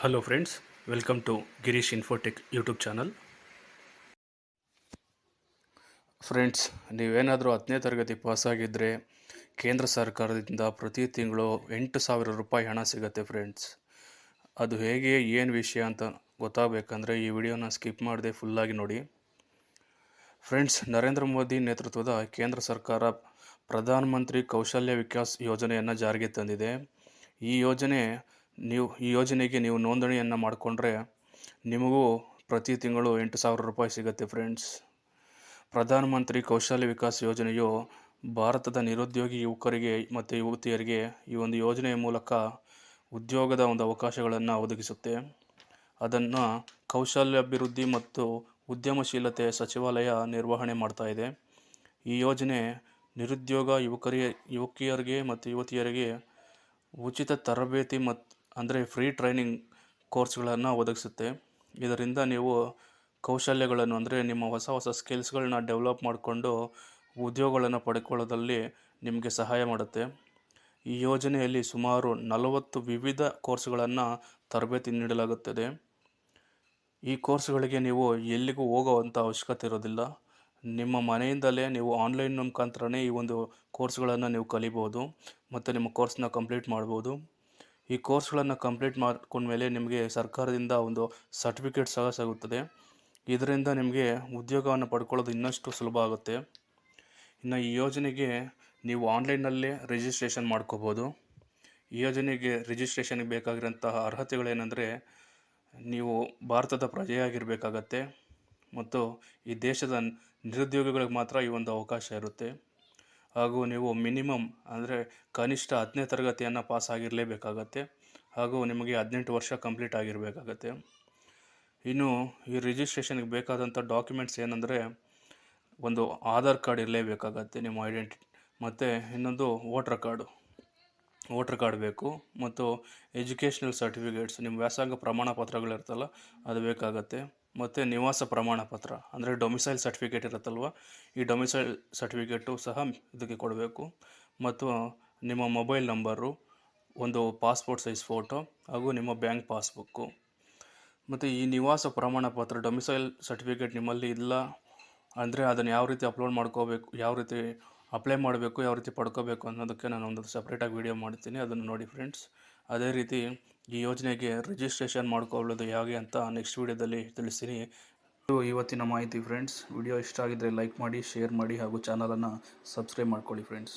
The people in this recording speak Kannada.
Hello friends welcome to Girish Infotech YouTube channel friends ನೀವೇನಾದರೂ ಹತ್ತನೇ ತರಗತಿ ಪಾಸಾಗಿದ್ದರೆ ಕೇಂದ್ರ ಸರ್ಕಾರದಿಂದ ಪ್ರತಿ ತಿಂಗಳು ಎಂಟು ಸಾವಿರ ರೂಪಾಯಿ ಹಣ ಸಿಗುತ್ತೆ ಫ್ರೆಂಡ್ಸ್ ಅದು ಹೇಗೆ, ಏನು ವಿಷಯ ಅಂತ ಗೊತ್ತಾಗಬೇಕಂದ್ರೆ ಈ ವಿಡಿಯೋನ ಸ್ಕಿಪ್ ಮಾಡದೆ ಫುಲ್ಲಾಗಿ ನೋಡಿ. ಫ್ರೆಂಡ್ಸ್ ನರೇಂದ್ರ ಮೋದಿ ನೇತೃತ್ವದ ಕೇಂದ್ರ ಸರ್ಕಾರ ಪ್ರಧಾನಮಂತ್ರಿ ಕೌಶಲ್ಯ ವಿಕಾಸ್ ಯೋಜನೆಯನ್ನು ಜಾರಿಗೆ ತಂದಿದೆ. ಈ ಯೋಜನೆ ನೀವು ಈ ಯೋಜನೆಗೆ ನೀವು ನೋಂದಣಿಯನ್ನು ಮಾಡಿಕೊಂಡ್ರೆ ನಿಮಗೂ ಪ್ರತಿ ತಿಂಗಳು ಎಂಟು ಸಾವಿರ ರೂಪಾಯಿ ಸಿಗುತ್ತೆ ಫ್ರೆಂಡ್ಸ್ ಪ್ರಧಾನ ಮಂತ್ರಿ ಕೌಶಲ್ಯ ವಿಕಾಸ್ ಯೋಜನೆಯು ಭಾರತದ ನಿರುದ್ಯೋಗಿ ಯುವಕರಿಗೆ ಮತ್ತು ಯುವತಿಯರಿಗೆ ಈ ಒಂದು ಯೋಜನೆಯ ಮೂಲಕ ಉದ್ಯೋಗದ ಒಂದು ಅವಕಾಶಗಳನ್ನು ಒದಗಿಸುತ್ತೆ. ಅದನ್ನು ಕೌಶಲ್ಯಾಭಿವೃದ್ಧಿ ಮತ್ತು ಉದ್ಯಮಶೀಲತೆ ಸಚಿವಾಲಯ ನಿರ್ವಹಣೆ ಮಾಡ್ತಾ ಇದೆ. ಈ ಯೋಜನೆ ನಿರುದ್ಯೋಗ ಯುವಕರಿಗೆ, ಯುವಕಿಯರಿಗೆ ಮತ್ತು ಯುವತಿಯರಿಗೆ ಉಚಿತ ತರಬೇತಿ ಮತ್ತು ಅಂದರೆ ಫ್ರೀ ಟ್ರೈನಿಂಗ್ ಕೋರ್ಸ್ಗಳನ್ನು ಒದಗಿಸುತ್ತೆ. ಇದರಿಂದ ನೀವು ಕೌಶಲ್ಯಗಳನ್ನು ಅಂದರೆ ನಿಮ್ಮ ಹೊಸ ಹೊಸ ಸ್ಕಿಲ್ಸ್ಗಳನ್ನ ಡೆವಲಪ್ ಮಾಡಿಕೊಂಡು ಉದ್ಯೋಗಗಳನ್ನು ಪಡ್ಕೊಳ್ಳೋದಲ್ಲಿ ನಿಮಗೆ ಸಹಾಯ ಮಾಡುತ್ತೆ. ಈ ಯೋಜನೆಯಲ್ಲಿ ಸುಮಾರು ನಲವತ್ತು ವಿವಿಧ ಕೋರ್ಸ್ಗಳನ್ನು ತರಬೇತಿ ನೀಡಲಾಗುತ್ತದೆ. ಈ ಕೋರ್ಸ್ಗಳಿಗೆ ನೀವು ಎಲ್ಲಿಗೂ ಹೋಗೋವಂಥ ಅವಶ್ಯಕತೆ ಇರೋದಿಲ್ಲ. ನಿಮ್ಮ ಮನೆಯಿಂದಲೇ ನೀವು ಆನ್ಲೈನ್ ಮುಖಾಂತರನೇ ಈ ಒಂದು ಕೋರ್ಸ್ಗಳನ್ನು ನೀವು ಕಲಿಬೋದು. ಮತ್ತು ನಿಮ್ಮ ಕೋರ್ಸ್ನ ಕಂಪ್ಲೀಟ್ ಮಾಡ್ಬೋದು. ಈ ಕೋರ್ಸ್ಗಳನ್ನು ಕಂಪ್ಲೀಟ್ ಮಾಡ್ಕೊಂಡ್ಮೇಲೆ ನಿಮಗೆ ಸರ್ಕಾರದಿಂದ ಒಂದು ಸರ್ಟಿಫಿಕೇಟ್ ಸಹ ಸಿಗುತ್ತದೆ. ಇದರಿಂದ ನಿಮಗೆ ಉದ್ಯೋಗವನ್ನು ಪಡ್ಕೊಳ್ಳೋದು ಇನ್ನಷ್ಟು ಸುಲಭ ಆಗುತ್ತೆ. ಇನ್ನು ಈ ಯೋಜನೆಗೆ ನೀವು ಆನ್ಲೈನ್ನಲ್ಲೇ ರಿಜಿಸ್ಟ್ರೇಷನ್ ಮಾಡ್ಕೋಬೋದು. ಈ ಯೋಜನೆಗೆ ರಿಜಿಸ್ಟ್ರೇಷನ್ಗೆ ಬೇಕಾಗಿರೋಂತಹ ಅರ್ಹತೆಗಳೇನೆಂದರೆ ನೀವು ಭಾರತದ ಪ್ರಜೆಯಾಗಿರಬೇಕಾಗತ್ತೆ. ಮತ್ತು ಈ ದೇಶದ ನಿರುದ್ಯೋಗಿಗಳಿಗೆ ಮಾತ್ರ ಈ ಒಂದು ಅವಕಾಶ ಇರುತ್ತೆ. ಹಾಗೂ ನೀವು ಮಿನಿಮಮ್ ಅಂದರೆ ಕನಿಷ್ಠ ಹತ್ತನೇ ತರಗತಿಯನ್ನು ಪಾಸ್ ಆಗಿರಲೇಬೇಕಾಗತ್ತೆ. ಹಾಗೂ ನಿಮಗೆ ಹದಿನೆಂಟು ವರ್ಷ ಕಂಪ್ಲೀಟ್ ಆಗಿರಬೇಕಾಗತ್ತೆ. ಇನ್ನು ಈ ರಿಜಿಸ್ಟ್ರೇಷನ್ಗೆ ಬೇಕಾದಂಥ ಡಾಕ್ಯುಮೆಂಟ್ಸ್ ಏನಂದರೆ ಒಂದು ಆಧಾರ್ ಕಾರ್ಡ್ ಇರಲೇಬೇಕಾಗತ್ತೆ ನಿಮ್ಮ ಐಡೆಂಟಿ ಮತ್ತು ಇನ್ನೊಂದು ವೋಟ್ರ್ ಕಾರ್ಡು ವೋಟ್ರ್ ಕಾರ್ಡ್ ಬೇಕು, ಮತ್ತು ಎಜುಕೇಷ್ನಲ್ ಸರ್ಟಿಫಿಕೇಟ್ಸ್ ನಿಮ್ಮ ವ್ಯಾಸಂಗ ಪ್ರಮಾಣ ಪತ್ರಗಳಿರ್ತಲ್ಲ ಅದು ಬೇಕಾಗತ್ತೆ. ಮತ್ತು ನಿವಾಸ ಪ್ರಮಾಣ ಪತ್ರ, ಅಂದರೆ ಡೊಮಿಸೈಲ್ ಸರ್ಟಿಫಿಕೇಟ್ ಇರುತ್ತಲ್ವ, ಈ ಡೊಮಿಸೈಲ್ ಸರ್ಟಿಫಿಕೇಟು ಸಹ ಇದಕ್ಕೆ ಕೊಡಬೇಕು. ಮತ್ತು ನಿಮ್ಮ ಮೊಬೈಲ್ ನಂಬರು ಒಂದು ಪಾಸ್ಪೋರ್ಟ್ ಸೈಜ್ ಫೋಟೋ ಹಾಗೂ ನಿಮ್ಮ ಬ್ಯಾಂಕ್ ಪಾಸ್ಬುಕ್ಕು ಮತ್ತು ಈ ನಿವಾಸ ಪ್ರಮಾಣ ಪತ್ರ ಡೊಮಿಸೈಲ್ ಸರ್ಟಿಫಿಕೇಟ್ ನಿಮ್ಮಲ್ಲಿ ಇಲ್ಲ ಅಂದರೆ ಅದನ್ನು ಯಾವ ರೀತಿ ಅಪ್ಲೋಡ್ ಮಾಡ್ಕೋಬೇಕು, ಯಾವ ರೀತಿ ಅಪ್ಲೈ ಮಾಡಬೇಕು, ಯಾವ ರೀತಿ ಪಡ್ಕೋಬೇಕು ಅನ್ನೋದಕ್ಕೆ ನಾನು ಒಂದು ಸಪ್ರೇಟಾಗಿ ವಿಡಿಯೋ ಮಾಡ್ತೀನಿ. ಅದನ್ನು ನೋಡಿ ಫ್ರೆಂಡ್ಸ್ ಅದೇ ರೀತಿ ಈ ಯೋಜನೆಗೆ ರಿಜಿಸ್ಟ್ರೇಷನ್ ಮಾಡ್ಕೊಳ್ಳೋದು ಹೇಗೆ ಅಂತ ನೆಕ್ಸ್ಟ್ ವಿಡಿಯೋದಲ್ಲಿ ತಿಳಿಸ್ತೀನಿ. ಇದು ಇವತ್ತಿನ ಮಾಹಿತಿ ಫ್ರೆಂಡ್ಸ್ ವಿಡಿಯೋ ಇಷ್ಟ ಆಗಿದ್ದರೆ ಲೈಕ್ ಮಾಡಿ ಶೇರ್ ಮಾಡಿ ಹಾಗೂ ಚಾನಲನ್ನು ಸಬ್ಸ್ಕ್ರೈಬ್ ಮಾಡ್ಕೊಳ್ಳಿ ಫ್ರೆಂಡ್ಸ್